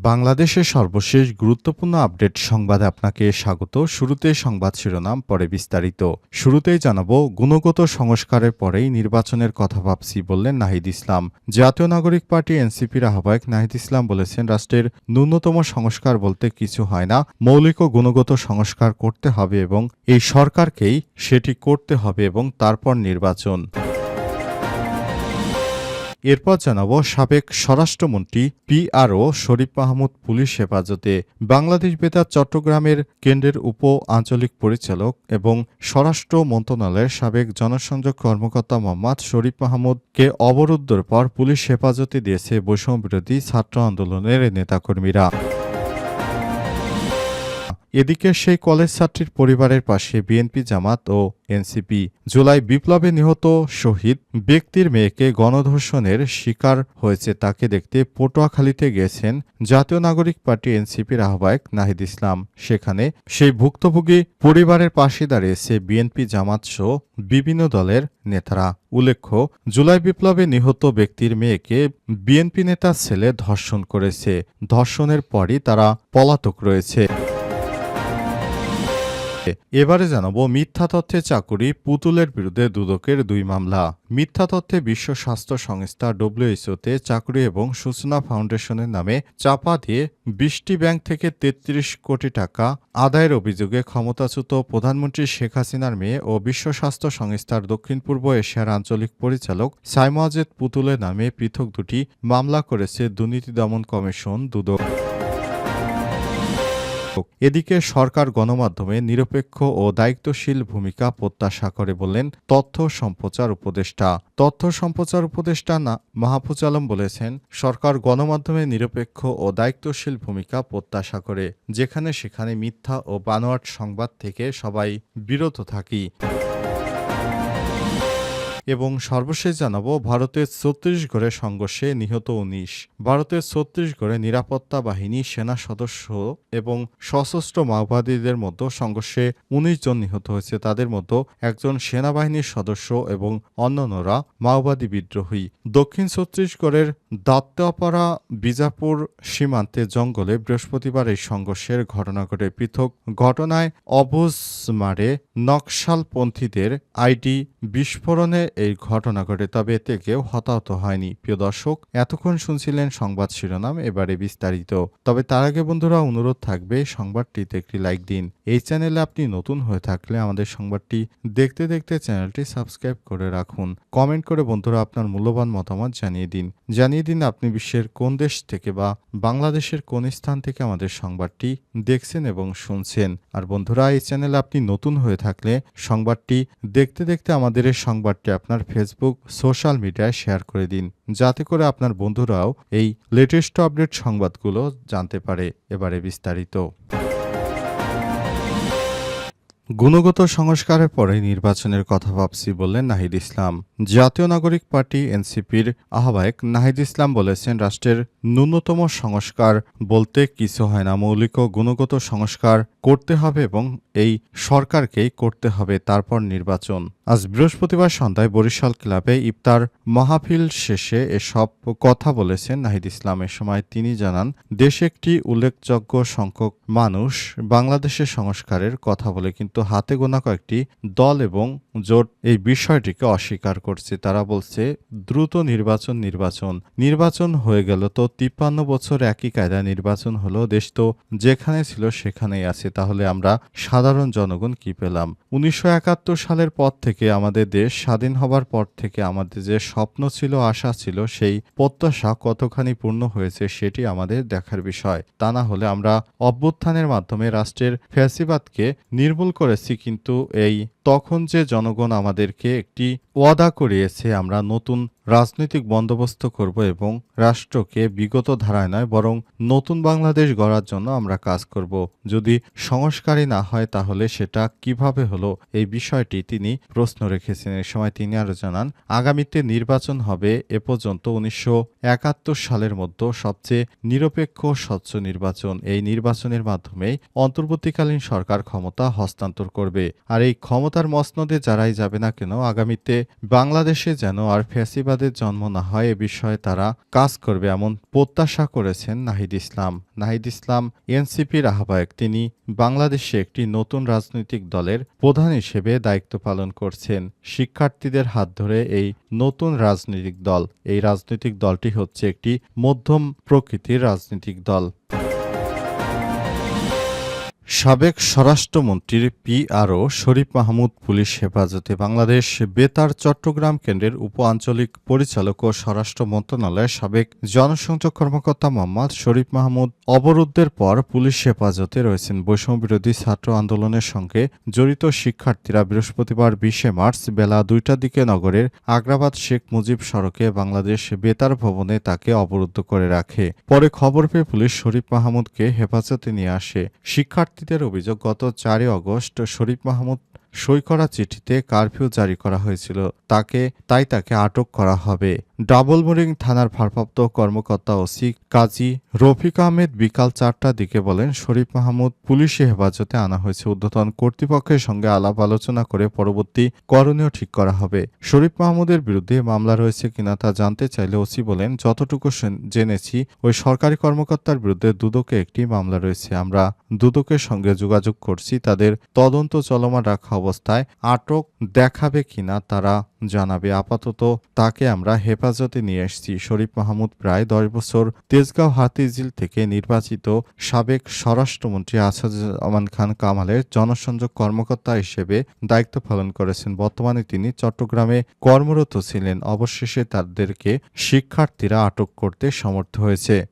বাংলাদেশের সর্বশেষ গুরুত্বপূর্ণ আপডেট সংবাদে আপনাকে স্বাগত। শুরুতে সংবাদ শিরোনাম, পরে বিস্তারিত। শুরুতেই জানাব, গুণগত সংস্কারের পরেই নির্বাচনের কথা ভাবছি বললেন নাহিদ ইসলাম। জাতীয় নাগরিক পার্টি এনসিপির আহ্বায়ক নাহিদ ইসলাম বলেছেন, রাষ্ট্রের ন্যূনতম সংস্কার বলতে কিছু হয় না। মৌলিক ও গুণগত সংস্কার করতে হবে এবং এই সরকারকেই সেটি করতে হবে এবং তারপর নির্বাচন। এরপর জানাব সাবেক স্বরাষ্ট্রমন্ত্রী পিআরও শরীফ মাহমুদ পুলিশ হেফাজতে বাংলাদেশ বেতার চট্টগ্রামের কেন্দ্রের উপ আঞ্চলিক পরিচালক এবং স্বরাষ্ট্র মন্ত্রণালয়ের সাবেক জনসংযোগ কর্মকর্তা মোহাম্মদ শরীফ মাহমুদকে অবরুদ্ধের পর পুলিশ হেফাজতে দিয়েছে বৈষম্য বিরোধী ছাত্র আন্দোলনের নেতাকর্মীরা। এদিকে সেই কলেজ ছাত্রীর পরিবারের পাশে বিএনপি জামাত ও এনসিপি জুলাই বিপ্লবে নিহত শহীদ ব্যক্তির মেয়েকে গণধর্ষণের শিকার হয়েছে। তাকে দেখতে পটুয়াখালীতে গেছেন জাতীয় নাগরিক পার্টি এনসিপির আহ্বায়ক নাহিদ ইসলাম। সেখানে সেই ভুক্তভোগী পরিবারের পাশে দাঁড়িয়েছে বিএনপি জামাত সহ বিভিন্ন দলের নেতারা। উল্লেখ্য, জুলাই বিপ্লবে নিহত ব্যক্তির মেয়েকে বিএনপি নেতার ছেলে ধর্ষণ করেছে। ধর্ষণের পরই তারা পলাতক রয়েছে। এবারে জানাব, মিথ্যা তথ্যে চাকুরি, পুতুলের বিরুদ্ধে দুদকের দুই মামলা। মিথ্যা তথ্যে বিশ্ব স্বাস্থ্য সংস্থা ডব্লিউএইচওতে চাকরি এবং সূচনা ফাউন্ডেশনের নামে চাপা দিয়ে বিশটি ব্যাংক থেকে ৩৩ কোটি টাকা আদায়ের অভিযোগে ক্ষমতাচ্যুত প্রধানমন্ত্রী শেখ হাসিনার মেয়ে ও বিশ্ব স্বাস্থ্য সংস্থার দক্ষিণ পূর্ব এশিয়ার আঞ্চলিক পরিচালক সাইমাজেদ পুতুলের নামে পৃথক দুটি মামলা করেছে দুর্নীতি দমন কমিশন দুদক। এদিকে সরকার গণমাধ্যমে নিরপেক্ষ ও দায়িত্বশীল ভূমিকা প্রত্যাশা করে বললেন তথ্য সম্প্রচার উপদেষ্টা। তথ্য সম্প্রচার উপদেষ্টা না, মাহফুজ আলম বলেছেন, সরকার গণমাধ্যমে নিরপেক্ষ ও দায়িত্বশীল ভূমিকা প্রত্যাশা করে, যেখানে সেখানে মিথ্যা ও বানোয়াট সংবাদ থেকে সবাই বিরত থাকি। এবং সর্বশেষ জানাব, ভারতের ছত্রিশগড়ে সংঘর্ষে নিহত উনিশ। ভারতের ছত্রিশগড়ে নিরাপত্তা বাহিনী, সেনা সদস্য এবং সশস্ত্র মাওবাদীদের মধ্যে সংঘর্ষে উনিশ জন নিহত হয়েছে। তাদের মধ্যে একজন সেনাবাহিনীর সদস্য এবং অন্যান্যরা মাওবাদী বিদ্রোহী। দক্ষিণ ছত্তিশগড়ের দাত্তাপাড়া বিজাপুর সীমান্তে জঙ্গলে বৃহস্পতিবার এই সংঘর্ষের ঘটনা ঘটে। পৃথক ঘটনায় অবুজমারে নকশালপন্থীদের আইডি বিস্ফোরণে এই ঘটনা ঘটে, তবে এতে কেউ হতাহত হয়নি। প্রিয় দর্শক, এতক্ষণ শুনছিলেন সংবাদ শিরোনাম, এবারে বিস্তারিত। তবে তার আগে বন্ধুরা, অনুরোধ থাকবে সংবাদটিতে একটি লাইক দিন। এই চ্যানেলে আপনি নতুন হয়ে থাকলে আমাদের সংবাদটি দেখতে দেখতে চ্যানেলটি সাবস্ক্রাইব করে রাখুন। কমেন্ট করে বন্ধুরা আপনার মূল্যবান মতামত জানিয়ে দিন। জানিয়ে দিন আপনি বিশ্বের কোন দেশ থেকে বা বাংলাদেশের কোন স্থান থেকে আমাদের সংবাদটি দেখছেন এবং শুনছেন। আর বন্ধুরা, এই চ্যানেলে আপনি নতুন হয়ে থাকলে সংবাদটি দেখতে দেখতে আমাদের এই সংবাদটি আপনার ফেসবুক, সোশ্যাল মিডিয়ায় শেয়ার করে দিন, যাতে করে আপনার বন্ধুরাও এই লেটেস্ট আপডেট সংবাদগুলো জানতে পারে। এবারে বিস্তারিত। গুণগত সংস্কারের পরে নির্বাচনের কথা ভাবছি বললেন নাহিদ ইসলাম। জাতীয় নাগরিক পার্টি এনসিপির আহ্বায়ক নাহিদ ইসলাম বলেছেন, রাষ্ট্রের ন্যূনতম সংস্কার বলতে কিছু হয় না। মৌলিক ও গুণগত সংস্কার করতে হবে এবং এই সরকারকেই করতে হবে। তারপর নির্বাচন। আজ বৃহস্পতিবার সন্ধ্যায় বরিশাল ক্লাবে ইফতার মাহফিল শেষে এসব কথা বলেছেন নাহিদ ইসলাম। এ সময় তিনি জানান, দেশে একটি উল্লেখযোগ্য সংখ্যক মানুষ বাংলাদেশের সংস্কারের কথা বলে, কিন্তু হাতে গোনা কয়েকটি দল এবং জোট এই বিষয়টিকে অস্বীকার করছে। তারা বলছে, দ্রুত নির্বাচন নির্বাচন নির্বাচন হয়ে গেল তো তিপ্পান্ন বছর একই কায়দায় নির্বাচন হলো দেশ তো যেখানে ছিল সেখানেই আছে, তাহলে আমরা সাধারণ জনগণ কি পেলাম? উনিশশো একাত্তর সালের পর থেকে আমাদের দেশ স্বাধীন হবার পর থেকে আমাদের যে স্বপ্ন ছিল, আশা ছিল, সেই প্রত্যাশা কতখানি পূর্ণ হয়েছে সেটি আমাদের দেখার বিষয়। তা না হলে আমরা অভ্যুত্থানের মাধ্যমে রাষ্ট্রের ফ্যাসিবাদকে নির্মূল করেছি, কিন্তু এই তখন যে জনগণ আমাদেরকে একটি ওয়াদা করিয়েছে, আমরা নতুন রাজনৈতিক বন্দোবস্ত করব এবং রাষ্ট্রকে বিগত ধারায় নয়, বরং নতুন বাংলাদেশ গড়ার জন্য আমরা কাজ করব। যদি সংস্কারই না হয়, তাহলে সেটা কীভাবে হলো? এই বিষয়টি তিনি প্রশ্ন রেখেছেন। এ সময় তিনি আরও জানান, আগামীতে নির্বাচন হবে এ পর্যন্ত উনিশশো একাত্তর সালের মধ্যে সবচেয়ে নিরপেক্ষ স্বচ্ছ নির্বাচন। এই নির্বাচনের মাধ্যমে অন্তর্বর্তীকালীন সরকার ক্ষমতা হস্তান্তর করবে। আর এই ক্ষমতা ক্ষমতার মসনদে যারাই যাবে না কেন, আগামীতে বাংলাদেশে যেন আর ফ্যাসিবাদের জন্ম না হয়, এ বিষয়ে তারা কাজ করবে এমন প্রত্যাশা করেছেন নাহিদ ইসলাম। নাহিদ ইসলাম এনসিপির আহ্বায়ক। তিনি বাংলাদেশে একটি নতুন রাজনৈতিক দলের প্রধান হিসেবে দায়িত্ব পালন করছেন। শিক্ষার্থীদের হাত ধরে এই নতুন রাজনৈতিক দল। এই রাজনৈতিক দলটি হচ্ছে একটি মধ্যম প্রকৃতির রাজনৈতিক দল। সাবেক স্বরাষ্ট্রমন্ত্রীর পিআরও শরীফ মাহমুদ পুলিশ হেফাজতে বাংলাদেশ বেতার চট্টগ্রাম কেন্দ্রের উপ আঞ্চলিক পরিচালক ও স্বরাষ্ট্র মন্ত্রণালয়ের সাবেক জনসংযোগ কর্মকর্তা মোহাম্মদ শরীফ মাহমুদ অবরুদ্ধের পর পুলিশ হেফাজতে রয়েছেন বৈষম্যবিরোধী ছাত্র আন্দোলনের সঙ্গে জড়িত শিক্ষার্থীরা বৃহস্পতিবার বিশে মার্চ বেলা দুইটার দিকে নগরের আগ্রাবাদ শেখ মুজিব সড়কে বাংলাদেশ বেতার ভবনে তাকে অবরুদ্ধ করে রাখে। পরে খবর পেয়ে পুলিশ শরীফ মাহমুদকে হেফাজতে নিয়ে আসে। শিক্ষার্থীদের অভিযোগ গত চারই অগস্ট শরীফ মাহমুদ সই করা চিঠিতে কারফিউ জারি করা হয়েছিল। তাকে তাই তাকে আটক করা হবে। ডাবলমুরিং থানার ভারপ্রাপ্ত কর্মকর্তা ওসি কাজী রফিক আহমেদ বিকাল চারটার দিকে বলেন, শরীফ মাহমুদ পুলিশি হেফাজতে আনা হয়েছে। ঊর্ধ্বতন কর্তৃপক্ষের সঙ্গে আলাপ আলোচনা করে পরবর্তী করণীয় ঠিক করা হবে। শরীফ মাহমুদের বিরুদ্ধে মামলা রয়েছে কিনা তা জানতে চাইলে ওসি বলেন, যতটুকু জেনেছি, ওই সরকারি কর্মকর্তার বিরুদ্ধে দুদকে একটি মামলা রয়েছে। আমরা দুদকের সঙ্গে যোগাযোগ করছি, তাদের তদন্ত চলমান রাখা অবস্থায় আটক দেখাবে কিনা তারা জানাবে। আপাতত তাকে আমরা হেফাজতে নিয়ে এসেছি। শরীফ মাহমুদ প্রায় দশ বছর তেজগাঁও হাতিঝিল থেকে নির্বাচিত সাবেক স্বরাষ্ট্রমন্ত্রী আসাদুজ্জামান খান কামালের জনসংযোগ কর্মকর্তা হিসেবে দায়িত্ব পালন করেছেন। বর্তমানে তিনি চট্টগ্রামে কর্মরত ছিলেন। অবশেষে তাদেরকে শিক্ষার্থীরা আটক করতে সমর্থ হয়েছে।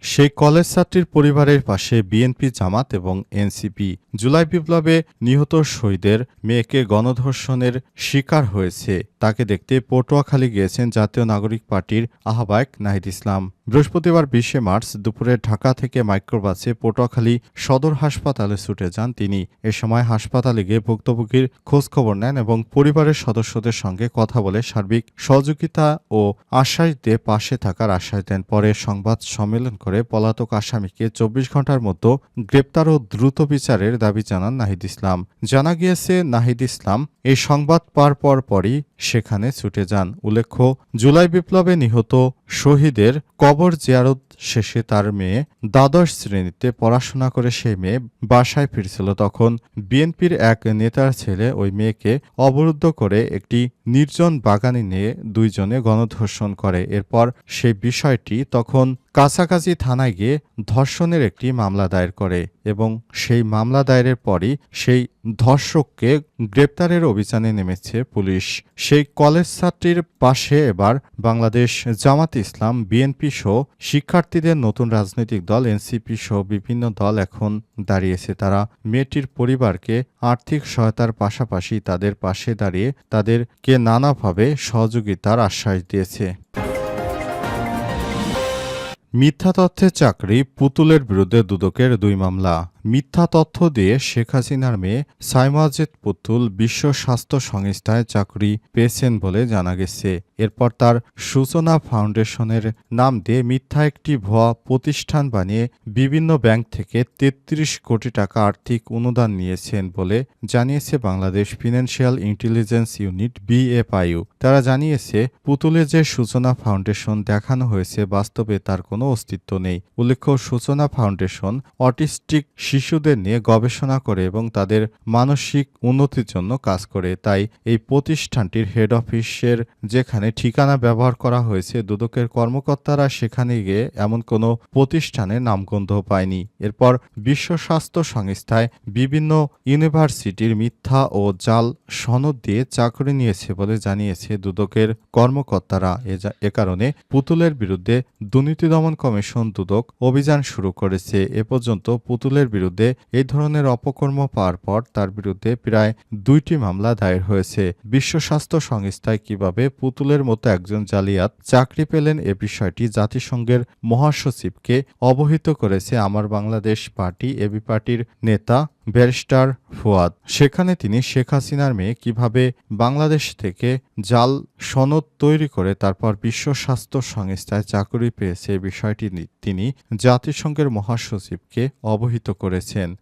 সেই কলেজ ছাত্রীর পরিবারের পাশে বিএনপি জামাত এবং এনসিপি জুলাই বিপ্লবে নিহত শহীদের মেয়েকে গণধর্ষণের শিকার হয়েছে। তাকে দেখতে পটুয়াখালী গিয়েছেন জাতীয় নাগরিক পার্টির আহ্বায়ক নাহিদ ইসলাম। বৃহস্পতিবার বিশে মার্চ দুপুরে ঢাকা থেকে মাইক্রোবাসে পটুয়াখালী সদর হাসপাতালে ছুটে যান তিনি। এ সময় হাসপাতালে গিয়ে ভুক্তভোগীর খোঁজখবর নেন এবং পরিবারের সদস্যদের সঙ্গে কথা বলে সার্বিক সহযোগিতা ও আশ্বাস দিয়ে পাশে থাকার আশ্বাস দেন। পরে সংবাদ সম্মেলন করে পলাতক আসামিকে চব্বিশ ঘণ্টার মতো গ্রেপ্তার ও দ্রুত বিচারের দাবি জানান নাহিদ ইসলাম। জানা গিয়েছে, নাহিদ ইসলাম এই সংবাদ পার পর পরই সেখানে ছুটে যান। উল্লেখ্য, জুলাই বিপ্লবে নিহত শহীদের কবর জিয়ারত শেষে তার মেয়ে দ্বাদশ শ্রেণীতে পড়াশোনা করে সেই মেয়ে বাসায় ফিরছিল তখন। বিএনপির এক নেতার ছেলে ওই মেয়েকে অবরুদ্ধ করে একটি নির্জন বাগানে নিয়ে দুইজনে গণধর্ষণ করে। এরপর সেই বিষয়টি তখন কাছাকাছি থানায় গিয়ে ধর্ষণের একটি মামলা দায়ের করে এবং সেই মামলা দায়েরের পরই সেই ধর্ষককে গ্রেপ্তারের অভিযানে নেমেছে পুলিশ। সেই কলেজ ছাত্রীর পাশে এবার বাংলাদেশ জামাত ইসলাম বিএনপি সহ শিক্ষার্থীদের নতুন রাজনৈতিক দল এনসিপি সহ বিভিন্ন দল এখন দাঁড়িয়েছে। তারা মেয়েটির পরিবারকে আর্থিক সহায়তার পাশাপাশি তাদের পাশে দাঁড়িয়ে তাদেরকে নানাভাবে সহযোগিতার আশ্বাস দিয়েছে। মিথ্যা তথ্যের চাকরি পুতুলের বিরুদ্ধে দুদকের দুই মামলা। মিথ্যা তথ্য দিয়ে শেখ হাসিনার মেয়ে সাইমাজেদ পুতুল বিশ্ব স্বাস্থ্য সংস্থায় চাকরি পেয়েছেন বলে জানা গেছে। এরপর তার সূচনা ফাউন্ডেশনের নাম দিয়ে মিথ্যা একটি ভুয়া প্রতিষ্ঠান বানিয়ে বিভিন্ন ব্যাংক থেকে তেত্রিশ কোটি টাকা আর্থিক অনুদান নিয়েছেন বলে জানিয়েছে Bangladesh financial intelligence unit BFIU. তারা জানিয়েছে, পুতুলে যে সূচনা ফাউন্ডেশন দেখানো হয়েছে বাস্তবে তার কোনো অস্তিত্ব নেই। উল্লেখ্য, সূচনা ফাউন্ডেশন অটিস্টিক শিশুদের নিয়ে গবেষণা করে এবং তাদের মানসিক উন্নতির জন্য কাজ করে। তাই এই প্রতিষ্ঠানটির হেড অফিসের যেখানে ঠিকানা ব্যবহার করা হয়েছে, দুদকের কর্মকর্তারা সেখানে গিয়ে এমন কোনো প্রতিষ্ঠানের নামগন্ধ পায়নি। এরপর বিশ্ব স্বাস্থ্য সংস্থায় বিভিন্ন ইউনিভার্সিটির মিথ্যা ও জাল সনদ দিয়ে চাকরি নিয়েছে বলে জানিয়েছে দুদকের কর্মকর্তারা। এ কারণে পুতুলের বিরুদ্ধে দুর্নীতি দমন কমিশন দুদক অভিযান শুরু করেছে। এ পর্যন্ত পুতুলের বিরুদ্ধে এই ধরনের অপকর্ম পাওয়ার পর তার বিরুদ্ধে প্রায় দুইটি মামলা দায়ের হয়েছে। বিশ্ব স্বাস্থ্য সংস্থায় কীভাবে পুতুলের মতো একজন জালিয়াত চাকরি পেলেন এ বিষয়টি জাতিসংঘের মহাসচিবকে অবহিত করেছে আমার বাংলাদেশ পার্টি এবি পার্টির নেতা ব্যারিস্টার ফুয়াদ। সেখানে তিনি শেখ হাসিনার মেয়ে কীভাবে বাংলাদেশ থেকে জাল সনদ তৈরি করে তারপর বিশ্ব স্বাস্থ্য সংস্থায় চাকরি পেয়েছে বিষয়টি তিনি জাতিসংঘের মহাসচিবকে অবহিত করেছেন।